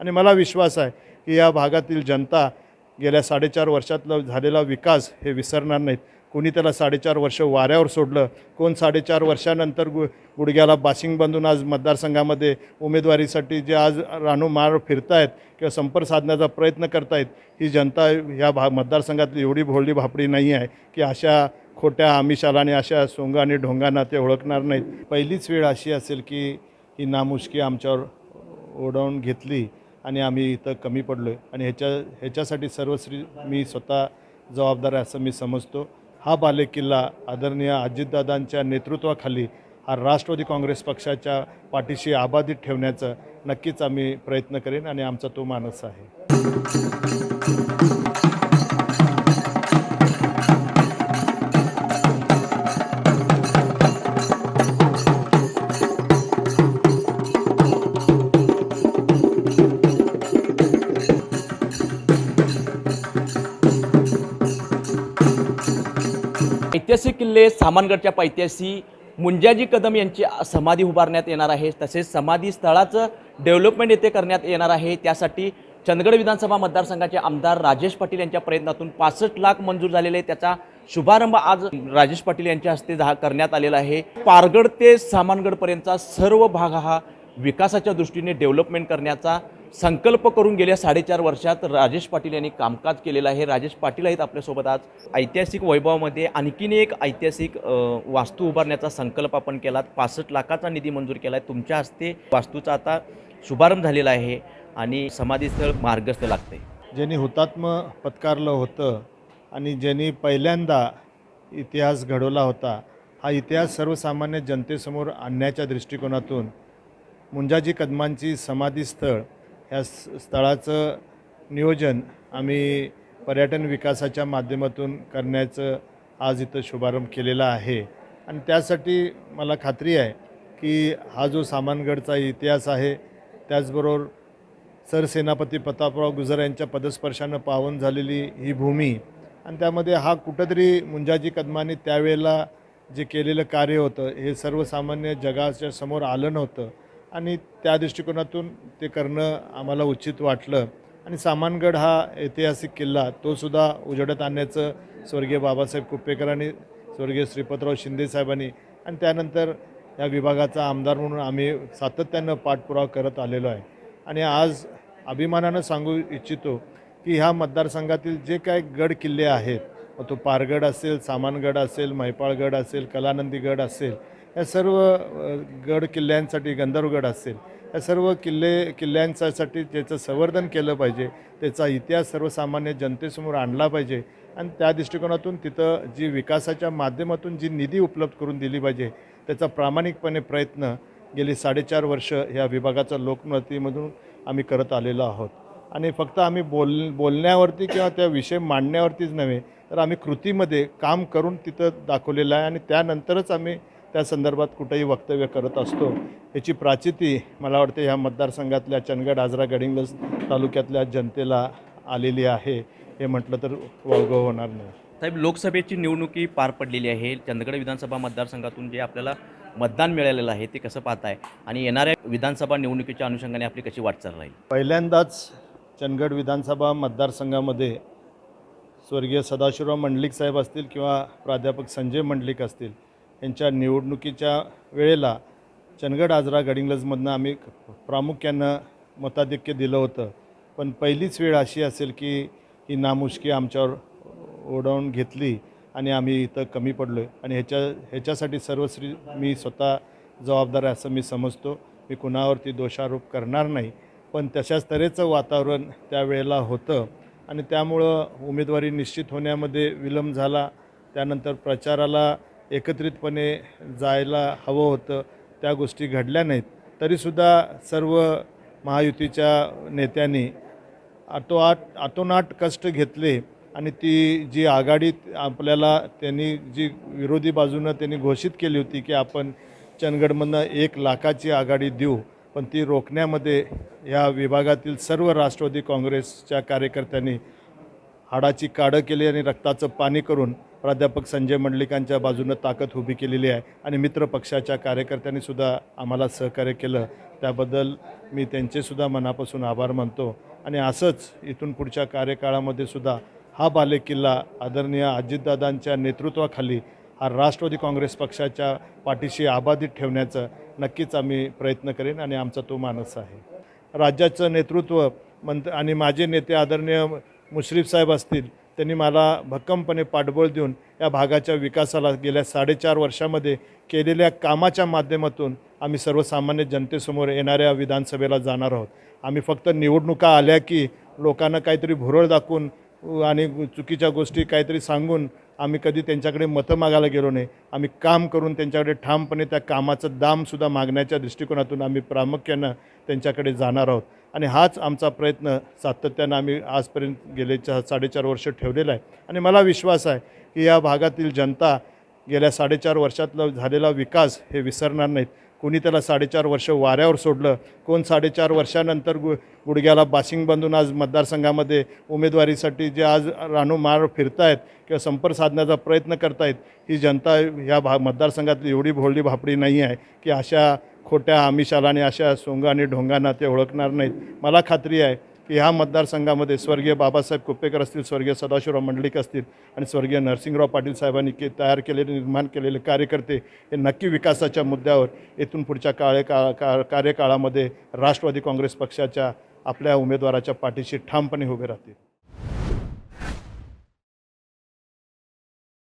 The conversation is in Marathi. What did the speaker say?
आणि मला विश्वास आहे की या भागातील जनता गेल्या साडेचार वर्षातला झालेला विकास हे विसरणार नाहीत. कोणी त्याला साडेचार वर्ष वाऱ्यावर सोडलं? कोण साडेचार वर्षानंतर गु गुडघ्याला बाशिंग बांधून आज मतदारसंघामध्ये उमेदवारीसाठी जे आज रानो मार फिरतायत किंवा संपर्क साधण्याचा प्रयत्न करतायत ही जनता ह्या भा मतदारसंघातली एवढी भोळली भापडी नाही आहे की अशा खोट्या आमिषाला आणि अशा सोंग आणि ढोंगांना ते ओळखणार नाहीत. पहिलीच वेळ अशी असेल की ही नामुष्की आमच्यावर ओढवून घेतली. आणि आम्ही इथं कमी पडलो आहे आणि ह्याच्या ह्याच्यासाठी सर्वश्री मी स्वतः जबाबदार आहे असं मी समजतो. हा बालेकिल्ला आदरणीय अजितदादांच्या नेतृत्वाखाली हा राष्ट्रवादी काँग्रेस पक्षाच्या पाठीशी आबाधित ठेवण्याचा नक्कीच आम्ही प्रयत्न करेन आणि आमचा तो मानस आहे. ऐतिहासिक किल्ले सामानगडच्या पायथ्याशी मुंजाजी कदम यांची समाधी उभारण्यात येणार आहे. तसेच समाधी स्थळाचं डेव्हलपमेंट येथे करण्यात येणार आहे. त्यासाठी चंदगड विधानसभा मतदारसंघाचे आमदार राजेश पाटील यांच्या प्रयत्नातून पासष्ट लाख मंजूर झालेले त्याचा शुभारंभ आज राजेश पाटील यांच्या हस्ते झा करण्यात आलेला आहे. पारगड ते सामानगडपर्यंतचा सर्व भाग हा विकासाच्या दृष्टीने डेव्हलपमेंट करण्याचा संकल्प करून गेल्या साडेचार वर्षात राजेश पाटील यांनी कामकाज केलेलं आहे. राजेश पाटील आहेत आपल्यासोबत आज. ऐतिहासिक वैभवामध्ये आणखीन एक ऐतिहासिक वास्तू उभारण्याचा संकल्प आपण केलात. पासष्ट लाखाचा निधी मंजूर केला आहे तुमच्या हस्ते वास्तूचा आता शुभारंभ झालेला आहे आणि समाधीस्थळ मार्गस्थ लागते ज्यांनी हुतात्म पत्कारलं होतं आणि ज्यांनी पहिल्यांदा इतिहास घडवला होता हा इतिहास सर्वसामान्य जनतेसमोर आणण्याच्या दृष्टिकोनातून मुंजाजी कदमांची समाधीस्थळ ह्या स्थळाचं नियोजन आम्ही पर्यटन विकासाच्या माध्यमातून करण्याचं आज इथं शुभारंभ केलेला आहे. आणि त्यासाठी मला खात्री आहे की हा जो सामानगडचा इतिहास आहे त्याचबरोबर सरसेनापती प्रतापराव गुजर यांच्या पदस्पर्शानं पावन झालेली ही भूमी आणि त्यामध्ये हा कुठंतरी मुंजाजी कदमांनी त्यावेळेला जे केलेलं कार्य होतं हे सर्वसामान्य जगाच्या समोर आलं नव्हतं. आणि त्या दृष्टिकोनातून ते करणं आम्हाला उचित वाटलं. आणि सामानगड हा ऐतिहासिक किल्ला तोसुद्धा उजेडत आणण्याचं स्वर्गीय बाबासाहेब कुप्पेकरांनी स्वर्गीय श्रीपतराव शिंदेसाहेबांनी आणि त्यानंतर या विभागाचा आमदार म्हणून आम्ही सातत्यानं पाठपुरावा करत आलेलो आहे. आणि आज अभिमानानं सांगू इच्छितो की ह्या मतदारसंघातील जे काय गड किल्ले आहेत मग तो पारगड असेल सामानगड असेल मैपाळगड असेल कलानंदीगड असेल या सर्व गड किल्ल्यांसाठी गंधर्वगड असेल या सर्व किल्ले किल्ल्यांसाठी त्याचं संवर्धन केलं पाहिजे. त्याचा इतिहास सर्वसामान्य जनतेसमोर आणला पाहिजे. आणि त्या दृष्टिकोनातून तिथं जी विकासाच्या माध्यमातून जी निधी उपलब्ध करून दिली पाहिजे त्याचा प्रामाणिकपणे प्रयत्न गेली साडेचार वर्ष ह्या विभागाच्या लोकमतीमधून आम्ही करत आलेलो आहोत. आणि फक्त आम्ही बोल बोलण्यावरती किंवा त्या विषय मांडण्यावरतीच नव्हे तर आम्ही कृतीमध्ये काम करून तिथं दाखवलेलं आहे आणि त्यानंतरच आम्ही त्या संदर्भात कुठंही वक्तव्य करत असतो. याची प्राचिती मला वाटते ह्या मतदारसंघातल्या चंदगड आजरा गडिंग्लज तालुक्यातल्या जनतेला आलेली आहे. हे म्हटलं तर वावगं होणार नाही. साहेब लोकसभेची निवडणुकी पार पडलेली आहे. चंदगड विधानसभा मतदारसंघातून जे आपल्याला मतदान मिळालेलं आहे ते कसं पाहताय? आणि येणाऱ्या विधानसभा निवडणुकीच्या अनुषंगाने आपली कशी वाटचाल राहील? पहिल्यांदाच चंदगड विधानसभा मतदारसंघामध्ये स्वर्गीय सदाशिवराव मंडलिक साहेब असतील किंवा प्राध्यापक संजय मंडलिक असतील यांच्या निवडणुकीच्या वेळेला चंदगड आजरा गडिंग्लजमधनं आम्ही प्रामुख्यानं मताधिक्य दिलं होतं. पण पहिलीच वेळ अशी असेल की ही नामुष्की आमच्यावर ओढवून घेतली आणि आम्ही इथं कमी पडलो आहे आणि ह्याच्या ह्याच्यासाठी सर्वश्री मी स्वतः जबाबदार आहे असं मी समजतो. मी कुणावरती दोषारोप करणार नाही. पण तशाच तऱ्हेचं वातावरण त्यावेळेला होतं. आणि त्यामुळं उमेदवारी निश्चित होण्यामध्ये विलंब झाला. त्यानंतर प्रचाराला एकत्रितपणे जायला हवं होतं. त्या गोष्टी घडल्या नाहीत. तरीसुद्धा सर्व महायुतीच्या नेत्यांनी आटोआट आतोनाट कष्ट घेतले आणि ती जी आघाडी आपल्याला त्यांनी जी विरोधी बाजूनं त्यांनी घोषित केली होती की आपण चंदगडमधनं एक लाखाची आघाडी देऊ पण ती रोखण्यामध्ये या विभागातील सर्व राष्ट्रवादी काँग्रेसच्या कार्यकर्त्यांनी हाडाची काढं केली आणि रक्ताचं पाणी करून प्राध्यापक संजय मंडलिकांच्या बाजूनं ताकद उभी केलेली आहे. आणि मित्र पक्षाच्या कार्यकर्त्यांनी सुद्धा आम्हाला सहकार्य केलं. त्याबद्दल मी त्यांचेसुद्धा मनापासून आभार मानतो. आणि असंच इथून पुढच्या कार्यकाळामध्ये सुद्धा हा बालेकिल्ला आदरणीय अजितदादांच्या नेतृत्वाखाली हा राष्ट्रवादी काँग्रेस पक्षाच्या पाठीशी आबाधित ठेवण्याचं नक्कीच आम्ही प्रयत्न करेन आणि आमचा तो मानस आहे. राज्याचं नेतृत्व मंत आणि माझे नेते आदरणीय मुश्रीफ साहेब असतील त्यांनी मला भक्कमपणे पाठबळ देऊन या भागाच्या विकासाला गेल्या साडेचार वर्षामध्ये केलेल्या कामाच्या माध्यमातून आम्ही सर्वसामान्य जनतेसमोर येणाऱ्या विधानसभेला जाणार आहोत. आम्ही फक्त निवडणुका आल्या की लोकांना काहीतरी भुरळ दाखवून आणि चुकीच्या गोष्टी काहीतरी सांगून आम्ही कधी त्यांच्याकडे मतं मागायला गेलो नाही. आम्ही काम करून त्यांच्याकडे ठामपणे त्या कामाचं दामसुद्धा मागण्याच्या दृष्टिकोनातून आम्ही प्रामुख्यानं त्यांच्याकडे जाणार आहोत. आणि हाच आमचा प्रयत्न सातत्यानं आम्ही आजपर्यंत गेले चा साडेचार वर्ष ठेवलेला आहे. आणि मला विश्वास आहे की या भागातील जनता गेल्या साडेचार वर्षातला झालेला विकास हे विसरणार नाहीत. कोणी त्याला साडेचार वर्ष वाऱ्यावर सोडलं कोण साडेचार वर्षानंतर गु गुडघ्याला बाशिंग बांधून आज मतदारसंघामध्ये उमेदवारीसाठी जे आज रानोमार फिरतायत किंवा संपर्क साधण्याचा प्रयत्न करतायत ही जनता ह्या भा मतदारसंघातली एवढी भोळी भापडी नाही आहे की अशा खोट्या आमिषाला आणि अशा सोंग आणि ढोंगांना ते ओळखणार नाहीत. मला खात्री आहे की ह्या मतदारसंघामध्ये स्वर्गीय बाबासाहेब कुप्पेकर असतील स्वर्गीय सदाशिवराव मंडलिक असतील आणि स्वर्गीय नरसिंगराव पाटील साहेबांनी के तयार केलेले निर्माण केलेले कार्यकर्ते हे नक्की विकासाच्या मुद्द्यावर येथून पुढच्या काळे का का कार्यकाळामध्ये राष्ट्रवादी काँग्रेस पक्षाच्या आपल्या उमेदवाराच्या पाठीशी ठामपणे उभे राहतील.